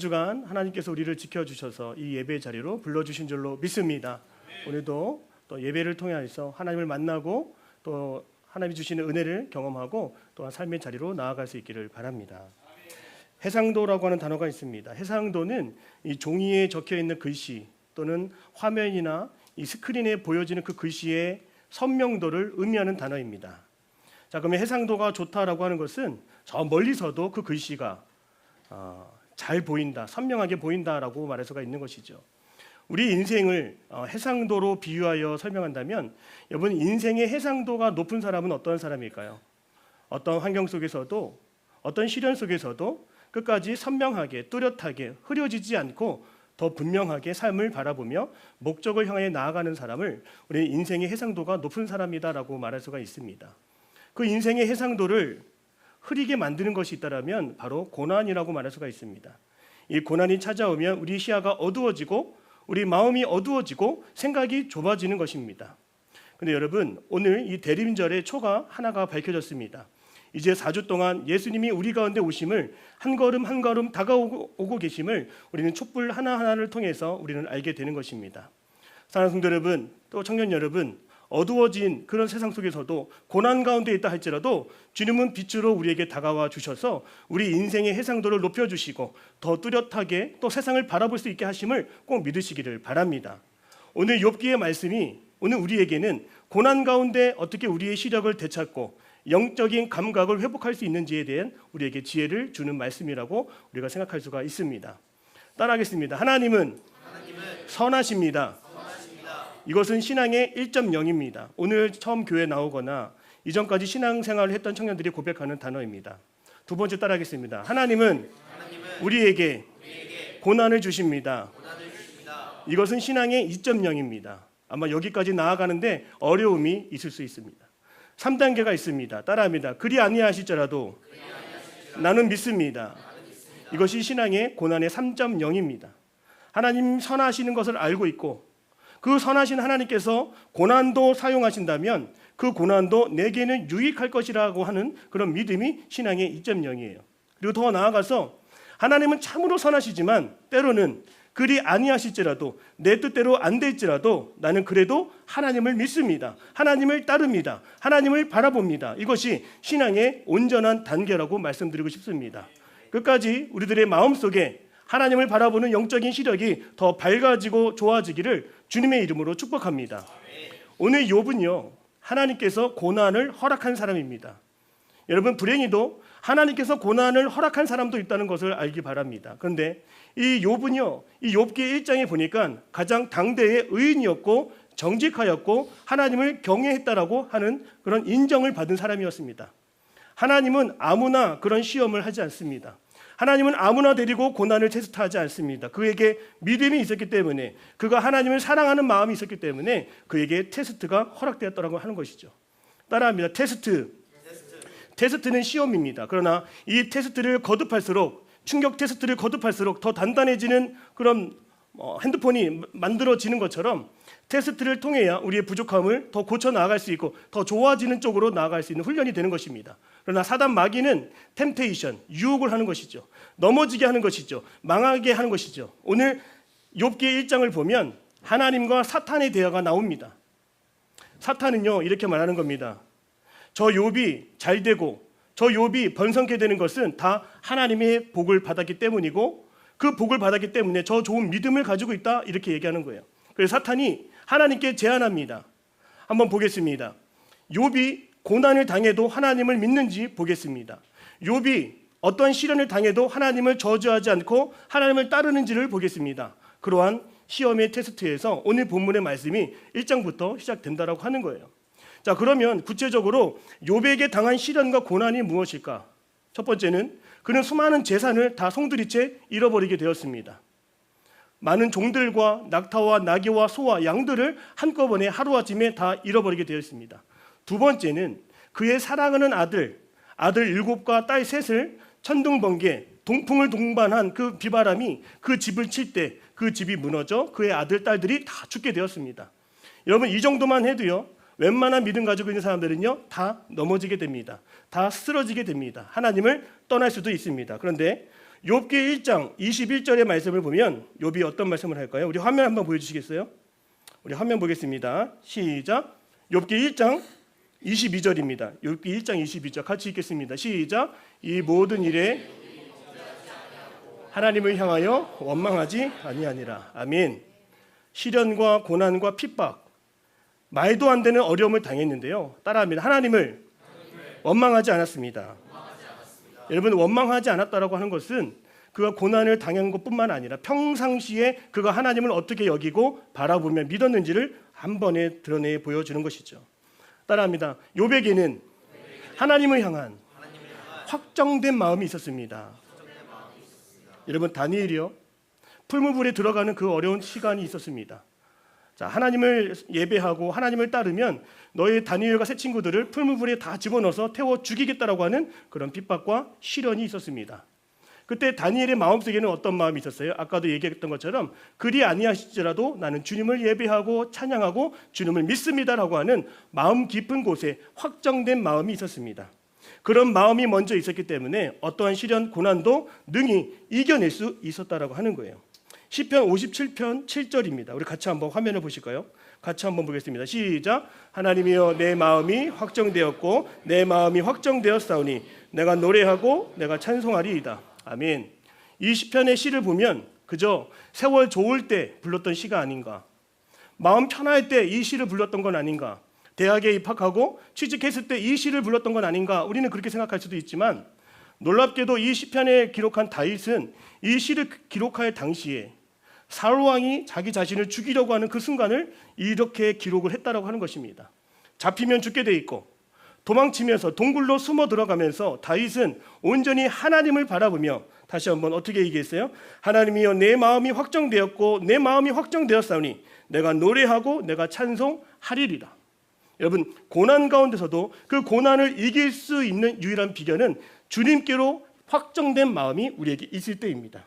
주간 하나님께서 우리를 지켜주셔서 이 예배 자리로 불러주신 줄로 믿습니다. 오늘도 또 예배를 통해서 하나님을 만나고 또 하나님이 주시는 은혜를 경험하고 또한 삶의 자리로 나아갈 수 있기를 바랍니다. 해상도라고 하는 단어가 있습니다. 해상도는 이 종이에 적혀 있는 글씨 또는 화면이나 이 스크린에 보여지는 그 글씨의 선명도를 의미하는 단어입니다. 자, 그러면 해상도가 좋다라고 하는 것은 저 멀리서도 그 글씨가 어, 잘 보인다, 선명하게 보인다라고 말할 수가 있는 것이죠. 우리 인생을 어, 해상도로 비유하여 설명한다면 여러분 인생의 해상도가 높은 사람은 어떤 사람일까요? 어떤 환경 속에서도 어떤 시련 속에서도 끝까지 선명하게 뚜렷하게 흐려지지 않고 더 분명하게 삶을 바라보며 목적을 향해 나아가는 사람을 우리 인생의 해상도가 높은 사람이다라고 말할 수가 있습니다. 그 인생의 해상도를 흐리게 만드는 것이 있다라면 바로 고난이라고 말할 수가 있습니다. 이 고난이 찾아오면 우리 시야가 어두워지고 우리 마음이 어두워지고 생각이 좁아지는 것입니다. 근데 여러분 오늘 이 대림절의 초가 하나가 밝혀졌습니다. 이제 4주 동안 예수님이 우리 가운데 오심을 한 걸음 한 걸음 다가오고 오고 계심을 우리는 촛불 하나하나를 통해서 우리는 알게 되는 것입니다. 사랑하는 성도 여러분, 또 청년 여러분, 어두워진 그런 세상 속에서도 고난 가운데 있다 할지라도 주님은 빛으로 우리에게 다가와 주셔서 우리 인생의 해상도를 높여 주시고 더 뚜렷하게 또 세상을 바라볼 수 있게 하심을 꼭 믿으시기를 바랍니다. 오늘 욥기의 말씀이 오늘 우리에게는 고난 가운데 어떻게 우리의 시력을 되찾고 영적인 감각을 회복할 수 있는지에 대한 우리에게 지혜를 주는 말씀이라고 우리가 생각할 수가 있습니다. 따라하겠습니다. 하나님은, 선하십니다. 이것은 신앙의 1.0입니다. 오늘 처음 교회 나오거나 이전까지 신앙생활을 했던 청년들이 고백하는 단어입니다. 두 번째 따라하겠습니다. 하나님은, 우리에게, 고난을 주십니다. 이것은 신앙의 2.0입니다. 아마 여기까지 나아가는데 어려움이 있을 수 있습니다. 3단계가 있습니다. 따라합니다. 그리 아니하실지라도 나는 믿습니다. 이것이 신앙의 고난의 3.0입니다. 하나님 선하시는 것을 알고 있고 그 선하신 하나님께서 고난도 사용하신다면 그 고난도 내게는 유익할 것이라고 하는 그런 믿음이 신앙의 2.0이에요. 그리고 더 나아가서 하나님은 참으로 선하시지만 때로는 그리 아니하실지라도 내 뜻대로 안 될지라도 나는 그래도 하나님을 믿습니다. 하나님을 따릅니다. 하나님을 바라봅니다. 이것이 신앙의 온전한 단계라고 말씀드리고 싶습니다. 끝까지 우리들의 마음속에 하나님을 바라보는 영적인 시력이 더 밝아지고 좋아지기를 주님의 이름으로 축복합니다. 오늘 욥은요. 하나님께서 고난을 허락한 사람입니다. 여러분 불행히도 하나님께서 고난을 허락한 사람도 있다는 것을 알기 바랍니다. 그런데 이 욥은요, 이 욥기 1장에 보니까 가장 당대의 의인이었고 정직하였고 하나님을 경외했다라고 하는 그런 인정을 받은 사람이었습니다. 하나님은 아무나 그런 시험을 하지 않습니다. 하나님은 아무나 데리고 고난을 테스트하지 않습니다. 그에게 믿음이 있었기 때문에 그가 하나님을 사랑하는 마음이 있었기 때문에 그에게 테스트가 허락되었다고 하는 것이죠. 따라합니다. 테스트. 테스트는 시험입니다. 그러나 이 테스트를 거듭할수록 충격 테스트를 거듭할수록 더 단단해지는 그런 어, 핸드폰이 만들어지는 것처럼 테스트를 통해야 우리의 부족함을 더 고쳐 나아갈 수 있고 더 좋아지는 쪽으로 나아갈 수 있는 훈련이 되는 것입니다. 그러나 사단 마귀는 템테이션, 유혹을 하는 것이죠. 넘어지게 하는 것이죠. 망하게 하는 것이죠. 오늘 욥기 1장을 보면 하나님과 사탄의 대화가 나옵니다. 사탄은요 이렇게 말하는 겁니다. 저 욥이 잘 되고 저 욥이 번성케 되는 것은 다 하나님의 복을 받았기 때문이고 그 복을 받았기 때문에 저 좋은 믿음을 가지고 있다 이렇게 얘기하는 거예요. 그래서 사탄이 하나님께 제안합니다. 한번 보겠습니다. 욥이 고난을 당해도 하나님을 믿는지 보겠습니다. 욥이 어떤 시련을 당해도 하나님을 저주하지 않고 하나님을 따르는지를 보겠습니다. 그러한 시험의 테스트에서 오늘 본문의 말씀이 1장부터 시작된다라고 하는 거예요. 자, 그러면 구체적으로 욥에게 당한 시련과 고난이 무엇일까? 첫 번째는 그는 수많은 재산을 다 송두리째 잃어버리게 되었습니다. 많은 종들과 낙타와 나귀와 소와 양들을 한꺼번에 하루아침에 다 잃어버리게 되었습니다. 두 번째는 그의 사랑하는 아들, 아들 일곱과 딸 셋을 천둥번개, 동풍을 동반한 그 비바람이 그 집을 칠 때 그 집이 무너져 그의 아들, 딸들이 다 죽게 되었습니다. 여러분 이 정도만 해도요. 웬만한 믿음 가지고 있는 사람들은요. 다 넘어지게 됩니다. 다 쓰러지게 됩니다. 하나님을 떠날 수도 있습니다. 그런데 욥기 1장 21절의 말씀을 보면 욥이 어떤 말씀을 할까요? 우리 화면 한번 보여 주시겠어요? 우리 화면 보겠습니다. 시작. 욥기 1장 22절입니다. 욥기 1장 22절 같이 읽겠습니다. 시작. 이 모든 일에 하나님을 향하여 원망하지 아니하니라. 아멘. 시련과 고난과 핍박, 말도 안 되는 어려움을 당했는데요. 따라합니다. 하나님을 원망하지 않았습니다. 여러분 원망하지 않았다라고 하는 것은 그가 고난을 당한 것뿐만 아니라 평상시에 그가 하나님을 어떻게 여기고 바라보며 믿었는지를 한 번에 드러내 보여주는 것이죠. 따라합니다. 요백에는 하나님을 향한 확정된 마음이 있었습니다. 여러분 다니엘이요 풀무불에 들어가는 그 어려운 시간이 있었습니다. 자 하나님을 예배하고 하나님을 따르면 너희 다니엘과 새 친구들을 풀무불에 다 집어넣어서 태워 죽이겠다라고 하는 그런 핍박과 시련이 있었습니다. 그때 다니엘의 마음속에는 어떤 마음이 있었어요? 아까도 얘기했던 것처럼 그리 아니하실지라도 나는 주님을 예배하고 찬양하고 주님을 믿습니다라고 하는 마음 깊은 곳에 확정된 마음이 있었습니다. 그런 마음이 먼저 있었기 때문에 어떠한 시련 고난도 능히 이겨낼 수 있었다라고 하는 거예요. 시편 57편 7절입니다. 우리 같이 한번 화면을 보실까요? 같이 한번 보겠습니다. 시작. 하나님이여 내 마음이 확정되었고 내 마음이 확정되었사오니 내가 노래하고 내가 찬송하리이다. 아멘. 이 시편의 시를 보면 그저 세월 좋을 때 불렀던 시가 아닌가. 마음 편할 때 이 시를 불렀던 건 아닌가. 대학에 입학하고 취직했을 때 이 시를 불렀던 건 아닌가. 우리는 그렇게 생각할 수도 있지만 놀랍게도 이 시편에 기록한 다윗은 이 시를 기록할 당시에 사울 왕이 자기 자신을 죽이려고 하는 그 순간을 이렇게 기록을 했다라고 하는 것입니다. 잡히면 죽게 돼 있고 도망치면서 동굴로 숨어 들어가면서 다윗은 온전히 하나님을 바라보며 다시 한번 어떻게 얘기했어요? 하나님이여 내 마음이 확정되었고 내 마음이 확정되었사오니 내가 노래하고 내가 찬송하리리라. 여러분 고난 가운데서도 그 고난을 이길 수 있는 유일한 비결은 주님께로 확정된 마음이 우리에게 있을 때입니다.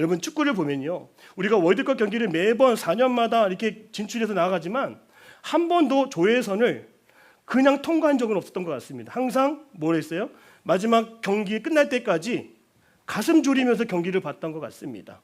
여러분 축구를 보면요. 우리가 월드컵 경기를 매번 4년마다 이렇게 진출해서 나가지만 한 번도 조회선을 그냥 통과한 적은 없었던 것 같습니다. 항상 뭘 했어요? 마지막 경기 끝날 때까지 가슴 졸이면서 경기를 봤던 것 같습니다.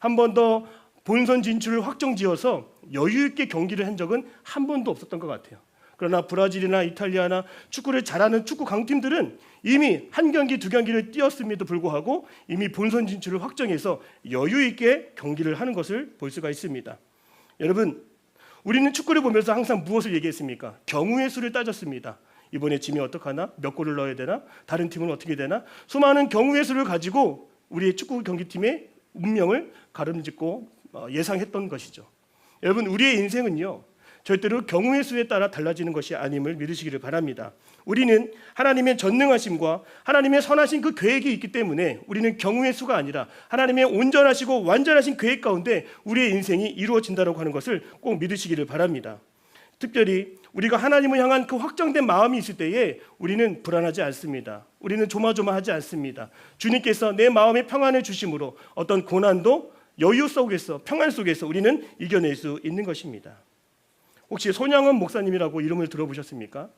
한 번 더 본선 진출을 확정지어서 여유 있게 경기를 한 적은 한 번도 없었던 것 같아요. 그러나 브라질이나 이탈리아나 축구를 잘하는 축구 강팀들은 이미 한 경기 두 경기를 뛰었음에도 불구하고 이미 본선 진출을 확정해서 여유 있게 경기를 하는 것을 볼 수가 있습니다. 여러분, 우리는 축구를 보면서 항상 무엇을 얘기했습니까? 경우의 수를 따졌습니다. 이번에 지면 어떡하나? 몇 골을 넣어야 되나? 다른 팀은 어떻게 되나? 수많은 경우의 수를 가지고 우리의 축구 경기팀의 운명을 가름짓고 어, 예상했던 것이죠. 여러분, 우리의 인생은요. 절대로 경우의 수에 따라 달라지는 것이 아님을 믿으시기를 바랍니다. 우리는 하나님의 전능하심과 하나님의 선하신 그 계획이 있기 때문에 우리는 경우의 수가 아니라 하나님의 온전하시고 완전하신 계획 가운데 우리의 인생이 이루어진다고 하는 것을 꼭 믿으시기를 바랍니다. 특별히 우리가 하나님을 향한 그 확정된 마음이 있을 때에 우리는 불안하지 않습니다. 우리는 조마조마하지 않습니다. 주님께서 내 마음에 평안을 주심으로 어떤 고난도 여유 속에서 평안 속에서 우리는 이겨낼 수 있는 것입니다. 혹시 손양원 목사님이라고 이름을 들어보셨습니까?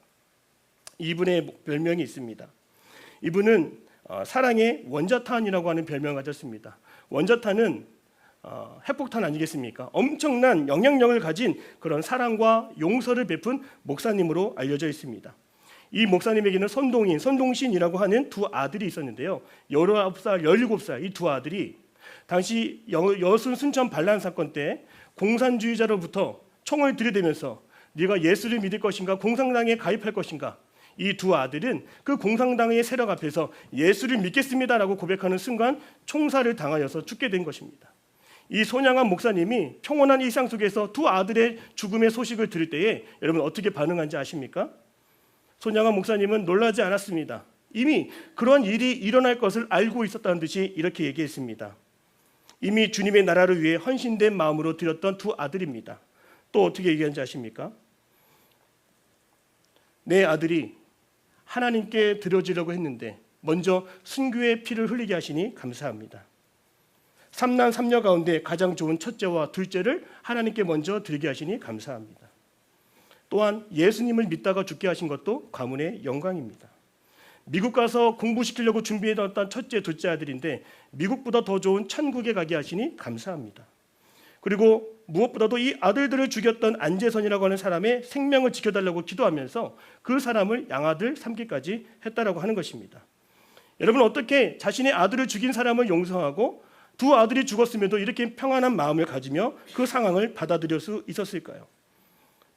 이분의 별명이 있습니다. 이분은 어, 사랑의 원자탄이라고 하는 별명을 가졌습니다. 원자탄은 어, 핵폭탄 아니겠습니까? 엄청난 영향력을 가진 그런 사랑과 용서를 베푼 목사님으로 알려져 있습니다. 이 목사님에게는 선동인, 선동신이라고 하는 두 아들이 있었는데요. 19살, 17살 이 두 아들이 당시 여, 여순 순천 반란 사건 때 공산주의자로부터 총을 들이대면서 네가 예수를 믿을 것인가 공산당에 가입할 것인가 이 두 아들은 그 공산당의 세력 앞에서 예수를 믿겠습니다라고 고백하는 순간 총살을 당하여서 죽게 된 것입니다. 이 손양한 목사님이 평온한 일상 속에서 두 아들의 죽음의 소식을 들을 때에 여러분 어떻게 반응한지 아십니까? 손양한 목사님은 놀라지 않았습니다. 이미 그런 일이 일어날 것을 알고 있었다는 듯이 이렇게 얘기했습니다. 이미 주님의 나라를 위해 헌신된 마음으로 드렸던 두 아들입니다. 또 어떻게 얘기하는지 아십니까? 내 아들이 하나님께 드려지려고 했는데 먼저 순교의 피를 흘리게 하시니 감사합니다. 삼난 삼녀 가운데 가장 좋은 첫째와 둘째를 하나님께 먼저 드리게 하시니 감사합니다. 또한 예수님을 믿다가 죽게 하신 것도 가문의 영광입니다. 미국 가서 공부시키려고 준비해 놨던 첫째, 둘째 아들인데 미국보다 더 좋은 천국에 가게 하시니 감사합니다. 그리고 무엇보다도 이 아들들을 죽였던 안재선이라고 하는 사람의 생명을 지켜달라고 기도하면서 그 사람을 양아들 삼기까지 했다라고 하는 것입니다. 여러분 어떻게 자신의 아들을 죽인 사람을 용서하고 두 아들이 죽었음에도 이렇게 평안한 마음을 가지며 그 상황을 받아들일 수 있었을까요?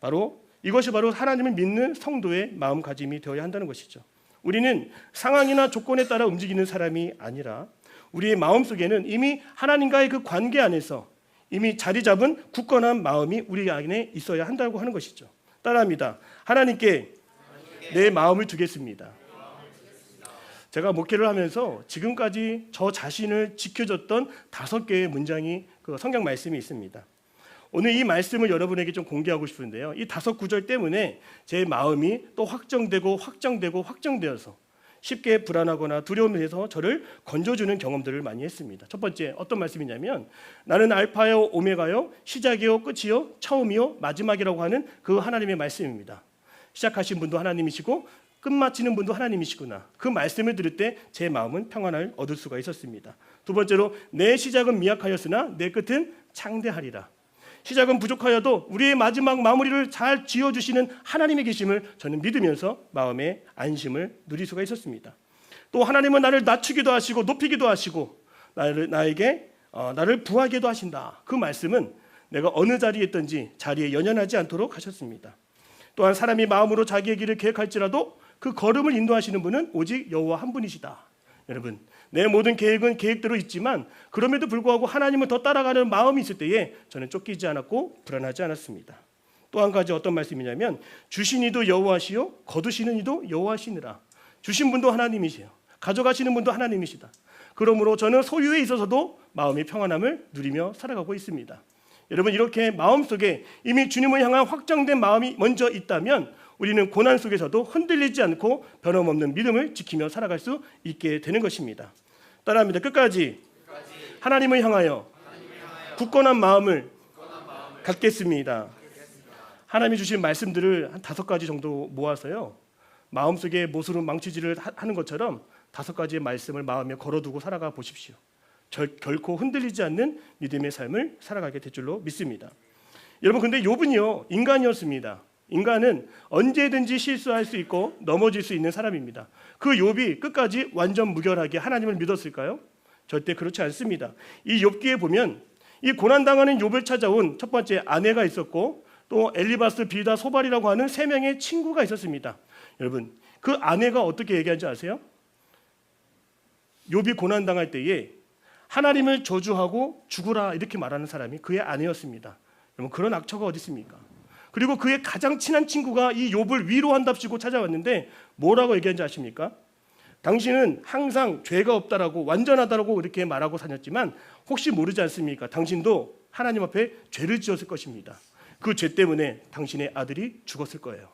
바로 이것이 바로 하나님을 믿는 성도의 마음가짐이 되어야 한다는 것이죠. 우리는 상황이나 조건에 따라 움직이는 사람이 아니라 우리의 마음 속에는 이미 하나님과의 그 관계 안에서 이미 자리 잡은 굳건한 마음이 우리 안에 있어야 한다고 하는 것이죠. 따라합니다. 하나님께 내 마음을 두겠습니다. 제가 목회를 하면서 지금까지 저 자신을 지켜줬던 다섯 개의 문장이 그 성경 말씀이 있습니다. 오늘 이 말씀을 여러분에게 좀 공개하고 싶은데요. 이 다섯 구절 때문에 제 마음이 또 확정되고 확정되고 확정되어서 쉽게 불안하거나 두려움에서 저를 건져주는 경험들을 많이 했습니다. 첫 번째 어떤 말씀이냐면 나는 알파요 오메가요 시작이요 끝이요 처음이요 마지막이라고 하는 그 하나님의 말씀입니다. 시작하신 분도 하나님이시고 끝마치는 분도 하나님이시구나. 그 말씀을 들을 때 제 마음은 평안을 얻을 수가 있었습니다. 두 번째로 내 시작은 미약하였으나 내 끝은 창대하리라. 시작은 부족하여도 우리의 마지막 마무리를 잘 지어 주시는 하나님의 계심을 저는 믿으면서 마음의 안심을 누릴 수가 있었습니다. 또 하나님은 나를 낮추기도 하시고 높이기도 하시고 나를 나에게 어, 나를 부하게도 하신다. 그 말씀은 내가 어느 자리에 있든지 자리에 연연하지 않도록 하셨습니다. 또한 사람이 마음으로 자기의 길을 계획할지라도 그 걸음을 인도하시는 분은 오직 여호와 한 분이시다. 여러분, 내 모든 계획은 계획대로 있지만 그럼에도 불구하고 하나님을 더 따라가는 마음이 있을 때에 저는 쫓기지 않았고 불안하지 않았습니다. 또 한 가지 어떤 말씀이냐면 주신 이도 여호와시요 거두시는 이도 여호와시니라. 주신 분도 하나님이시요. 가져가시는 분도 하나님이시다. 그러므로 저는 소유에 있어서도 마음의 평안함을 누리며 살아가고 있습니다. 여러분 이렇게 마음속에 이미 주님을 향한 확정된 마음이 먼저 있다면 우리는 고난 속에서도 흔들리지 않고 변함없는 믿음을 지키며 살아갈 수 있게 되는 것입니다. 따라합니다. 끝까지 하나님을 향하여 굳건한 마음을 갖겠습니다. 하나님이 주신 말씀들을 한 다섯 가지 정도 모아서요. 마음속에 못으로 망치질을 하- 하는 것처럼 다섯 가지의 말씀을 마음에 걸어두고 살아가 보십시오. 절, 결코 흔들리지 않는 믿음의 삶을 살아가게 될 줄로 믿습니다. 여러분 근데 욥은요 인간이었습니다. 인간은 언제든지 실수할 수 있고 넘어질 수 있는 사람입니다. 그 욥이 끝까지 완전 무결하게 하나님을 믿었을까요? 절대 그렇지 않습니다. 이 욥기에 보면 이 고난 당하는 욥을 찾아온 첫 번째 아내가 있었고 또 엘리바스, 빌다, 소발이라고 하는 세 명의 친구가 있었습니다. 여러분 그 아내가 어떻게 얘기한지 아세요? 욥이 고난 당할 때에 하나님을 저주하고 죽으라 이렇게 말하는 사람이 그의 아내였습니다. 여러분 그런 악처가 어디 있습니까? 그리고 그의 가장 친한 친구가 이 욥을 위로한답시고 찾아왔는데 뭐라고 얘기한지 아십니까? 당신은 항상 죄가 없다라고 완전하다라고 이렇게 말하고 다녔지만 혹시 모르지 않습니까? 당신도 하나님 앞에 죄를 지었을 것입니다. 그 죄 때문에 당신의 아들이 죽었을 거예요.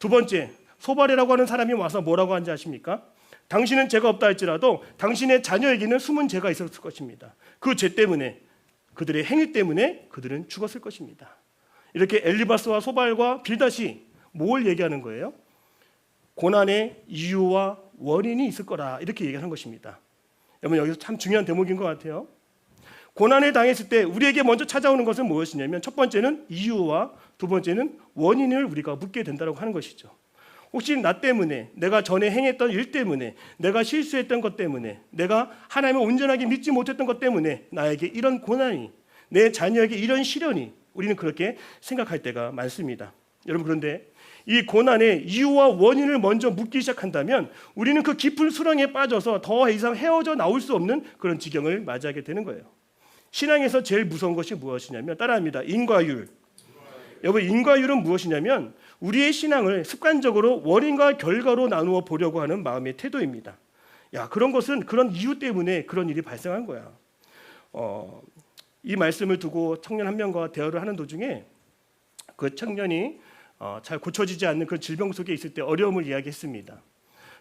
두 번째, 소발이라고 하는 사람이 와서 뭐라고 하는지 아십니까? 당신은 죄가 없다 할지라도 당신의 자녀에게는 숨은 죄가 있었을 것입니다. 그 죄 때문에 그들의 행위 때문에 그들은 죽었을 것입니다. 이렇게 엘리바스와 소발과 빌다시 뭘 얘기하는 거예요? 고난의 이유와 원인이 있을 거라 이렇게 얘기하는 것입니다. 여러분 여기서 참 중요한 대목인 것 같아요. 고난에 당했을 때 우리에게 먼저 찾아오는 것은 무엇이냐면 첫 번째는 이유와 두 번째는 원인을 우리가 묻게 된다고 하는 것이죠. 혹시 나 때문에 내가 전에 행했던 일 때문에 내가 실수했던 것 때문에 내가 하나님을 온전하게 믿지 못했던 것 때문에 나에게 이런 고난이 내 자녀에게 이런 시련이 우리는 그렇게 생각할 때가 많습니다. 여러분 그런데 이 고난의 이유와 원인을 먼저 묻기 시작한다면 우리는 그 깊은 수렁에 빠져서 더 이상 헤어져 나올 수 없는 그런 지경을 맞이하게 되는 거예요. 신앙에서 제일 무서운 것이 무엇이냐면 따라합니다. 인과율. 여러분 인과율은 무엇이냐면 우리의 신앙을 습관적으로 원인과 결과로 나누어 보려고 하는 마음의 태도입니다. 야 그런 것은 그런 이유 때문에 그런 일이 발생한 거야. 어, 이 말씀을 두고 청년 한 명과 대화를 하는 도중에 그 청년이 어, 잘 고쳐지지 않는 그 질병 속에 있을 때 어려움을 이야기했습니다.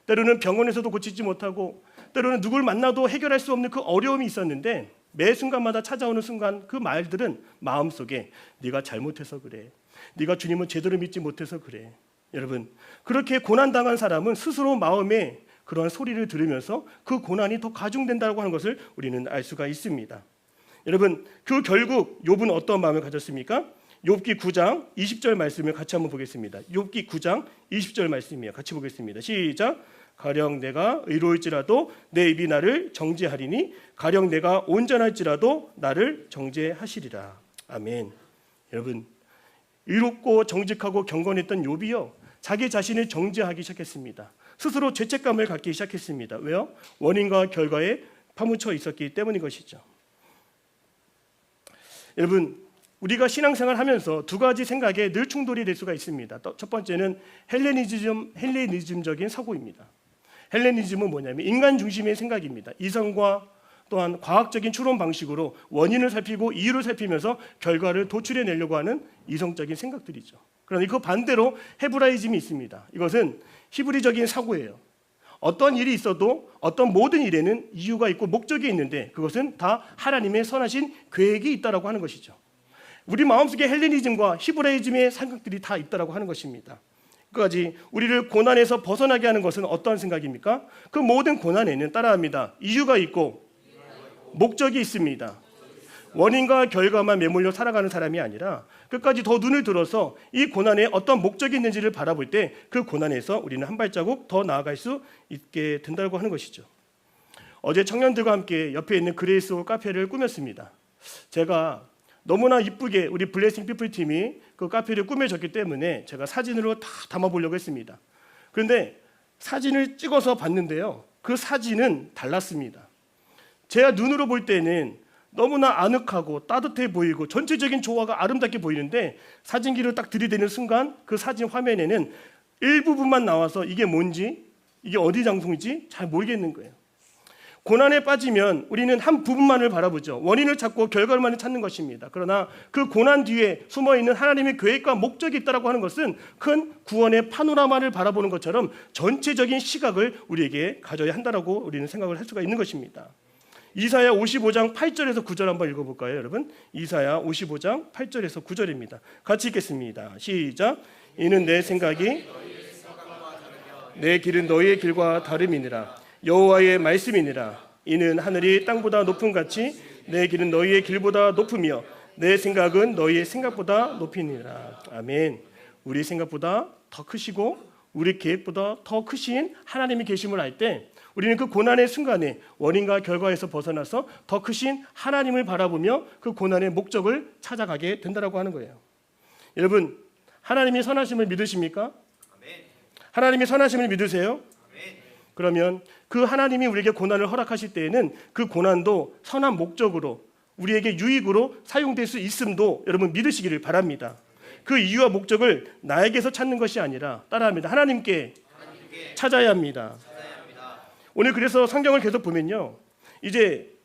때로는 병원에서도 고치지 못하고 때로는 누굴 만나도 해결할 수 없는 그 어려움이 있었는데 매 순간마다 찾아오는 순간 그 말들은 마음속에 네가 잘못해서 그래. 네가 주님을 제대로 믿지 못해서 그래. 여러분 그렇게 고난 당한 사람은 스스로 마음에 그러한 소리를 들으면서 그 고난이 더 가중된다고 하는 것을 우리는 알 수가 있습니다. 여러분 그 결국 욥은 어떤 마음을 가졌습니까? 욥기 9장 20절 말씀을 같이 한번 보겠습니다. 욥기 9장 20절 말씀이에요. 같이 보겠습니다. 시작. 가령 내가 의로울지라도 내 입이 나를 정죄하리니 가령 내가 온전할지라도 나를 정죄하시리라. 아멘. 여러분 의롭고 정직하고 경건했던 욥이요 자기 자신을 정죄하기 시작했습니다. 스스로 죄책감을 갖기 시작했습니다. 왜요? 원인과 결과에 파묻혀 있었기 때문인 것이죠. 여러분 우리가 신앙생활 하면서 두 가지 생각에 늘 충돌이 될 수가 있습니다. 또첫 번째는 헬레니즘 헬레니즘적인 사고입니다. 헬레니즘은 뭐냐면 인간 중심의 생각입니다. 이성과 또한 과학적인 추론 방식으로 원인을 살피고 이유를 살피면서 결과를 도출해 내려고 하는 이성적인 생각들이죠. 그러나 그 반대로 헤브라이즘이 있습니다. 이것은 히브리적인 사고예요. 어떤 일이 있어도 어떤 모든 일에는 이유가 있고 목적이 있는데 그것은 다 하나님의 선하신 계획이 있다라고 하는 것이죠. 우리 마음속에 헬레니즘과 히브라이즘의 생각들이 다 있다라고 하는 것입니다. 끝까지 우리를 고난에서 벗어나게 하는 것은 어떤 생각입니까? 그 모든 고난에는 따라합니다. 이유가 있고 목적이 있습니다. 원인과 결과만 매몰려 살아가는 사람이 아니라 끝까지 더 눈을 들어서 이 고난에 어떤 목적이 있는지를 바라볼 때 그 고난에서 우리는 한 발자국 더 나아갈 수 있게 된다고 하는 것이죠. 어제 청년들과 함께 옆에 있는 그레이스 홀 카페를 꾸몄습니다. 제가 너무나 이쁘게 우리 블레싱 피플 팀이 그 카페를 꾸며줬기 때문에 제가 사진으로 다 담아보려고 했습니다. 그런데 사진을 찍어서 봤는데요. 그 사진은 달랐습니다. 제가 눈으로 볼 때는 너무나 아늑하고 따뜻해 보이고 전체적인 조화가 아름답게 보이는데 사진기를 딱 들이대는 순간 그 사진 화면에는 일부분만 나와서 이게 뭔지 이게 어디 장소인지 잘 모르겠는 거예요. 고난에 빠지면 우리는 한 부분만을 바라보죠. 원인을 찾고 결과만을 찾는 것입니다. 그러나 그 고난 뒤에 숨어 있는 하나님의 계획과 목적이 있다라고 하는 것은 큰 구원의 파노라마를 바라보는 것처럼 전체적인 시각을 우리에게 가져야 한다라고 우리는 생각을 할 수가 있는 것입니다. 이사야 55장 8절에서 9절 한번 읽어볼까요, 여러분? 이사야 55장 8절에서 9절입니다. 같이 읽겠습니다. 시작. 이는 내 생각이 내 길은 너희의 길과 다름이니라. 여호와의 말씀이니라. 이는 하늘이 땅보다 높은 같이 내 길은 너희의 길보다 높으며 내 생각은 너희의 생각보다 높이니라. 아멘. 우리 생각보다 더 크시고 우리 계획보다 더 크신 하나님이 계심을 알 때 우리는 그 고난의 순간에 원인과 결과에서 벗어나서 더 크신 하나님을 바라보며 그 고난의 목적을 찾아가게 된다라고 하는 거예요. 여러분, 하나님이 선하심을 믿으십니까? 하나님이 선하심을 믿으세요? 그러면 그 하나님이 우리에게 고난을 허락하실 때에는 그 고난도 선한 목적으로 우리에게 유익으로 사용될 수 있음도 여러분 믿으시기를 바랍니다. 그 이유와 목적을 나에게서 찾는 것이 아니라 따라합니다. 하나님께 찾아야 합니다. 오늘 그래서 성경을 계속 보면요. 이제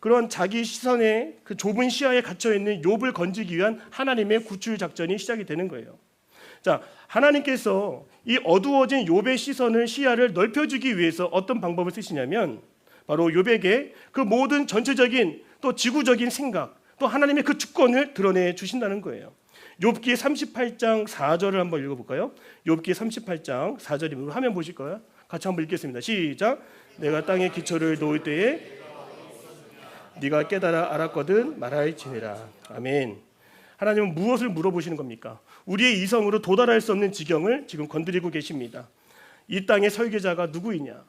그런 자기 시선의 그 좁은 시야에 갇혀 있는 욥을 건지기 위한 하나님의 구출 작전이 시작이 되는 거예요. 자, 하나님께서 이 어두워진 욥의 시선을 시야를 넓혀 주기 위해서 어떤 방법을 쓰시냐면 바로 욥에게 그 모든 전체적인 또 지구적인 생각 또 하나님의 그 주권을 드러내 주신다는 거예요. 욥기 38장 4절을 한번 읽어 볼까요? 욥기 38장 4절입니다. 화면 보실 거예요? 같이 한번 읽겠습니다. 시작. 내가 땅에 기초를 놓을 때에 네가 깨달아 알았거든 말할지니라. 아멘. 하나님은 무엇을 물어보시는 겁니까? 우리의 이성으로 도달할 수 없는 지경을 지금 건드리고 계십니다. 이 땅의 설계자가 누구이냐?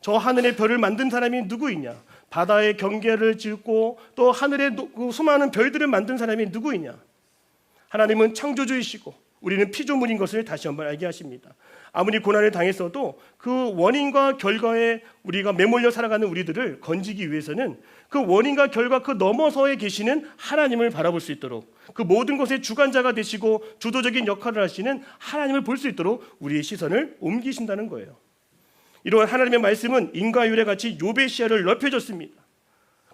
저 하늘의 별을 만든 사람이 누구이냐? 바다의 경계를 짓고 또 하늘의 노- 그 수많은 별들을 만든 사람이 누구이냐? 하나님은 창조주이시고 우리는 피조물인 것을 다시 한번 알게 하십니다. 아무리 고난을 당했어도 그 원인과 결과에 우리가 매몰려 살아가는 우리들을 건지기 위해서는 그 원인과 결과 그 너머서에 계시는 하나님을 바라볼 수 있도록 그 모든 것의 주관자가 되시고 주도적인 역할을 하시는 하나님을 볼 수 있도록 우리의 시선을 옮기신다는 거예요. 이러한 하나님의 말씀은 인과율에 같이 요배 시야를 넓혀줬습니다.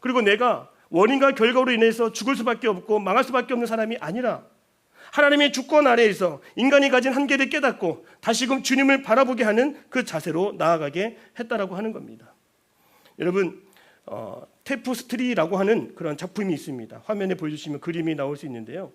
그리고 내가 원인과 결과로 인해서 죽을 수밖에 없고 망할 수밖에 없는 사람이 아니라 하나님의 주권 아래에서 인간이 가진 한계를 깨닫고 다시금 주님을 바라보게 하는 그 자세로 나아가게 했다라고 하는 겁니다. 여러분 어, 테프스트리라고 하는 그런 작품이 있습니다. 화면에 보여주시면 그림이 나올 수 있는데요.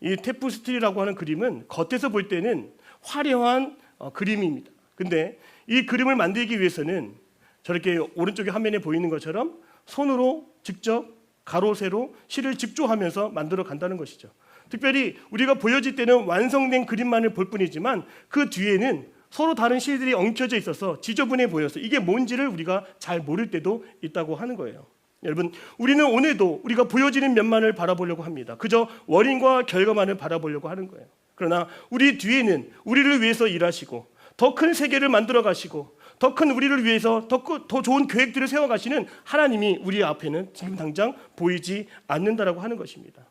이 테프스트리라고 하는 그림은 겉에서 볼 때는 화려한 어, 그림입니다. 근데 이 그림을 만들기 위해서는 저렇게 오른쪽에 화면에 보이는 것처럼 손으로 직접 가로 세로 실을 직조하면서 만들어 간다는 것이죠. 특별히 우리가 보여질 때는 완성된 그림만을 볼 뿐이지만 그 뒤에는 서로 다른 실들이 엉켜져 있어서 지저분해 보여서 이게 뭔지를 우리가 잘 모를 때도 있다고 하는 거예요. 여러분, 우리는 오늘도 우리가 보여지는 면만을 바라보려고 합니다. 그저 원인과 결과만을 바라보려고 하는 거예요. 그러나 우리 뒤에는 우리를 위해서 일하시고 더 큰 세계를 만들어 가시고 더 큰 우리를 위해서 더, 크- 더 좋은 계획들을 세워 가시는 하나님이 우리 앞에는 지금 당장 보이지 않는다라고 하는 것입니다.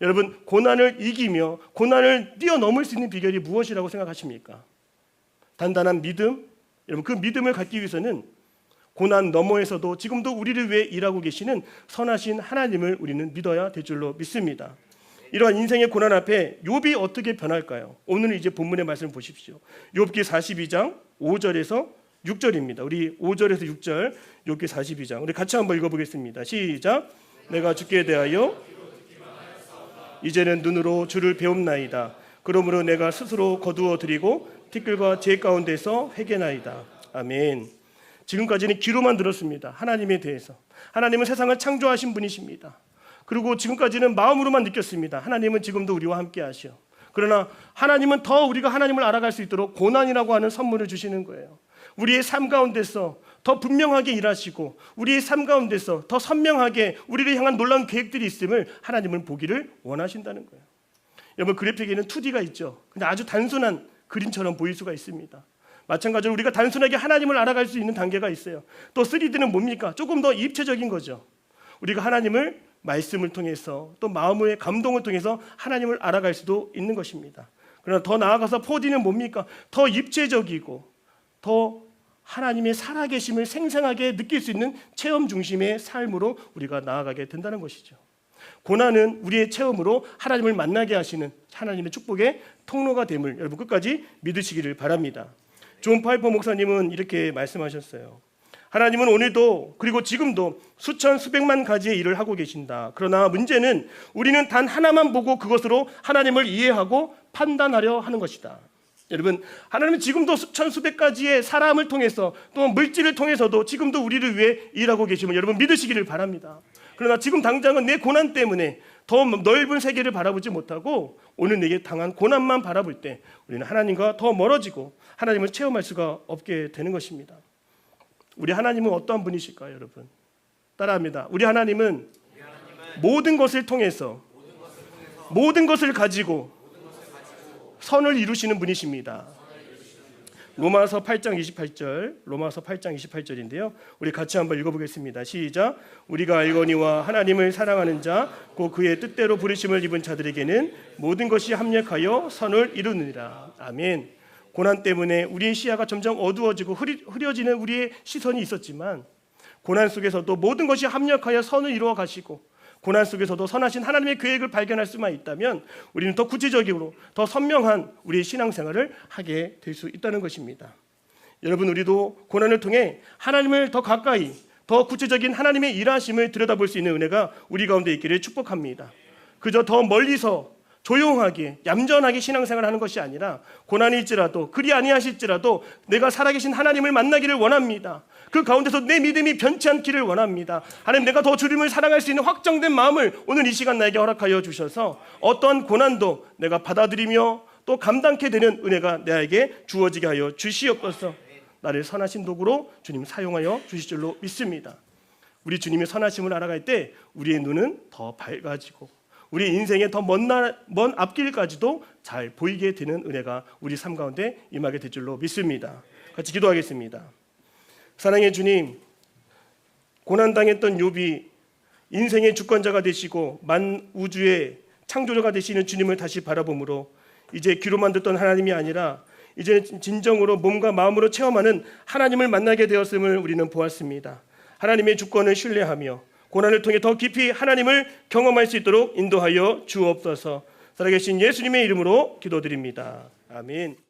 여러분, 고난을 이기며 고난을 뛰어넘을 수 있는 비결이 무엇이라고 생각하십니까? 단단한 믿음? 여러분, 그 믿음을 갖기 위해서는 고난 너머에서도 지금도 우리를 위해 일하고 계시는 선하신 하나님을 우리는 믿어야 될 줄로 믿습니다. 이러한 인생의 고난 앞에 욥이 어떻게 변할까요? 오늘 이제 본문의 말씀을 보십시오. 욥기 42장 5절에서 6절입니다. 우리 5절에서 6절 욥기 42장 우리 같이 한번 읽어 보겠습니다. 시작. 내가 주께 대하여 이제는 눈으로 주를 배움나이다. 그러므로 내가 스스로 거두어 드리고 티끌과 제 가운데서 회개나이다. 아멘. 지금까지는 귀로만 들었습니다. 하나님에 대해서. 하나님은 세상을 창조하신 분이십니다. 그리고 지금까지는 마음으로만 느꼈습니다. 하나님은 지금도 우리와 함께 하시오. 그러나 하나님은 더 우리가 하나님을 알아갈 수 있도록 고난이라고 하는 선물을 주시는 거예요. 우리의 삶 가운데서 더 분명하게 일하시고 우리의 삶 가운데서 더 선명하게 우리를 향한 놀라운 계획들이 있음을 하나님은 보기를 원하신다는 거예요. 여러분 그래픽에는 2D가 있죠. 근데 아주 단순한 그림처럼 보일 수가 있습니다. 마찬가지로 우리가 단순하게 하나님을 알아갈 수 있는 단계가 있어요. 또 3D는 뭡니까? 조금 더 입체적인 거죠. 우리가 하나님을 말씀을 통해서 또 마음의 감동을 통해서 하나님을 알아갈 수도 있는 것입니다. 그러나 더 나아가서 4D는 뭡니까? 더 입체적이고 더 하나님의 살아계심을 생생하게 느낄 수 있는 체험 중심의 삶으로 우리가 나아가게 된다는 것이죠. 고난은 우리의 체험으로 하나님을 만나게 하시는 하나님의 축복의 통로가 됨을 여러분 끝까지 믿으시기를 바랍니다. 존 파이퍼 목사님은 이렇게 말씀하셨어요. 하나님은 오늘도 그리고 지금도 수천 수백만 가지의 일을 하고 계신다. 그러나 문제는 우리는 단 하나만 보고 그것으로 하나님을 이해하고 판단하려 하는 것이다. 여러분, 하나님은 지금도 수천 수백 가지의 사람을 통해서 또 물질을 통해서도 지금도 우리를 위해 일하고 계심을 여러분 믿으시기를 바랍니다. 그러나 지금 당장은 내 고난 때문에 더 넓은 세계를 바라보지 못하고 오늘 내게 당한 고난만 바라볼 때 우리는 하나님과 더 멀어지고 하나님을 체험할 수가 없게 되는 것입니다. 우리 하나님은 어떠한 분이실까요, 여러분? 따라합니다. 우리 하나님은 모든 것을 통해서 모든 것을 가지고 선을 이루시는 분이십니다. 로마서 8장 28절, 로마서 8장 28절인데요. 우리 같이 한번 읽어보겠습니다. 시작. 우리가 알거니와 하나님을 사랑하는 자, 곧 그의 뜻대로 부르심을 입은 자들에게는 모든 것이 합력하여 선을 이루느니라. 아멘. 고난 때문에 우리의 시야가 점점 어두워지고 흐려지는 우리의 시선이 있었지만 고난 속에서도 모든 것이 합력하여 선을 이루어 가시고 고난 속에서도 선하신 하나님의 계획을 발견할 수만 있다면 우리는 더 구체적으로 더 선명한 우리의 신앙생활을 하게 될 수 있다는 것입니다. 여러분 우리도 고난을 통해 하나님을 더 가까이 더 구체적인 하나님의 일하심을 들여다볼 수 있는 은혜가 우리 가운데 있기를 축복합니다. 그저 더 멀리서 조용하게 얌전하게 신앙생활을 하는 것이 아니라 고난일지라도 그리 아니하실지라도 내가 살아계신 하나님을 만나기를 원합니다. 그 가운데서 내 믿음이 변치 않기를 원합니다. 하나님 내가 더 주님을 사랑할 수 있는 확정된 마음을 오늘 이 시간 나에게 허락하여 주셔서 어떠한 고난도 내가 받아들이며 또 감당케 되는 은혜가 나에게 주어지게 하여 주시옵소서. 나를 선하신 도구로 주님 사용하여 주실 줄로 믿습니다. 우리 주님의 선하심을 알아갈 때 우리의 눈은 더 밝아지고 우리 인생의 더먼 먼 앞길까지도 잘 보이게 되는 은혜가 우리 삶 가운데 임하게 될 줄로 믿습니다. 같이 기도하겠습니다. 사랑의 주님, 고난 당했던 욥이 인생의 주권자가 되시고 만 우주의 창조자가 되시는 주님을 다시 바라보므로 이제 귀로만 듣던 하나님이 아니라 이제 진정으로 몸과 마음으로 체험하는 하나님을 만나게 되었음을 우리는 보았습니다. 하나님의 주권을 신뢰하며 고난을 통해 더 깊이 하나님을 경험할 수 있도록 인도하여 주옵소서. 살아계신 예수님의 이름으로 기도드립니다. 아멘.